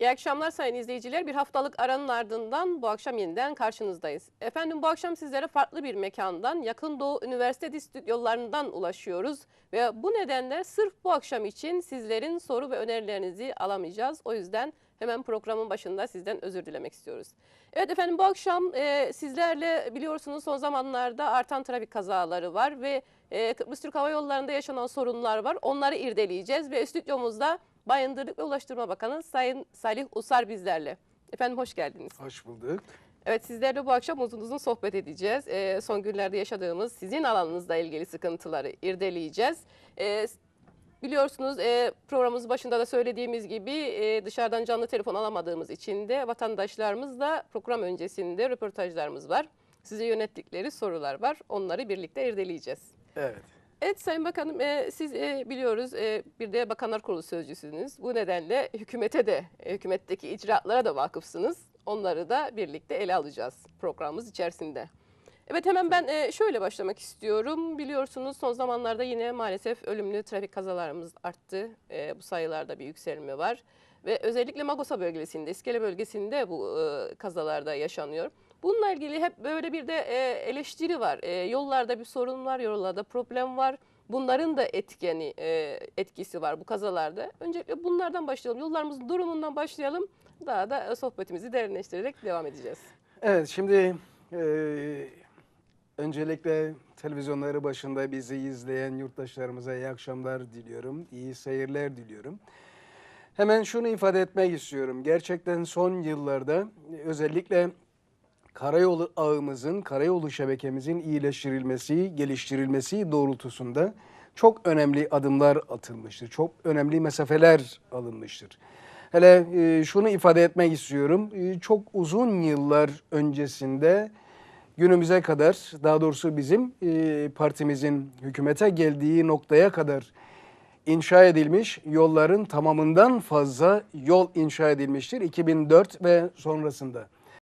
İyi akşamlar sayın izleyiciler. Bir haftalık aranın ardından bu akşam yeniden karşınızdayız. Efendim bu akşam sizlere farklı bir mekandan, Yakın Doğu Üniversitesi stüdyolarından ulaşıyoruz. Ve bu nedenle sırf bu akşam için sizlerin soru ve önerilerinizi alamayacağız. O yüzden hemen programın başında sizden özür dilemek istiyoruz. Evet efendim bu akşam e, sizlerle biliyorsunuz son zamanlarda artan trafik kazaları var ve e, Kıbrıs Türk Hava Yolları'nda yaşanan sorunlar var. Onları irdeleyeceğiz ve stüdyomuzda Bayındırlık ve Ulaştırma Bakanı Sayın Salih Usar bizlerle. Efendim hoş geldiniz. Hoş bulduk. Evet sizlerle bu akşam uzun uzun sohbet edeceğiz. Ee, son günlerde yaşadığımız sizin alanınızla ilgili sıkıntıları irdeleyeceğiz. Ee, biliyorsunuz e, programımız başında da söylediğimiz gibi e, dışarıdan canlı telefon alamadığımız için de vatandaşlarımızla program öncesinde röportajlarımız var. Size yönettikleri sorular var. Onları birlikte irdeleyeceğiz. Evet. Evet Sayın Bakanım e, siz e, biliyoruz e, bir de Bakanlar Kurulu sözcüsünüz. Bu nedenle hükümete de e, hükümetteki icraatlara da vakıfsınız. Onları da birlikte ele alacağız programımız içerisinde. Evet hemen ben e, şöyle başlamak istiyorum. Biliyorsunuz son zamanlarda yine maalesef ölümlü trafik kazalarımız arttı. E, bu sayılarda bir yükselme var. Ve özellikle Magosa bölgesinde, İskele bölgesinde bu e, kazalarda yaşanıyor. Bununla ilgili hep böyle bir de e, eleştiri var. E, yollarda bir sorun var, yollarda problem var. Bunların da etkeni, e, etkisi var bu kazalarda. Öncelikle bunlardan başlayalım. Yollarımızın durumundan başlayalım. Daha da sohbetimizi derinleştirerek devam edeceğiz. Evet şimdi e, öncelikle televizyonları başında bizi izleyen yurttaşlarımıza iyi akşamlar diliyorum. iyi seyirler diliyorum. Hemen şunu ifade etmek istiyorum. Gerçekten son yıllarda özellikle karayolu ağımızın, karayolu şebekemizin iyileştirilmesi, geliştirilmesi doğrultusunda çok önemli adımlar atılmıştır. Çok önemli mesafeler alınmıştır. Hele e, şunu ifade etmek istiyorum. E, çok uzun yıllar öncesinde günümüze kadar, daha doğrusu bizim e, partimizin hükümete geldiği noktaya kadar inşa edilmiş yolların tamamından fazla yol inşa edilmiştir 2004 ve sonrasında.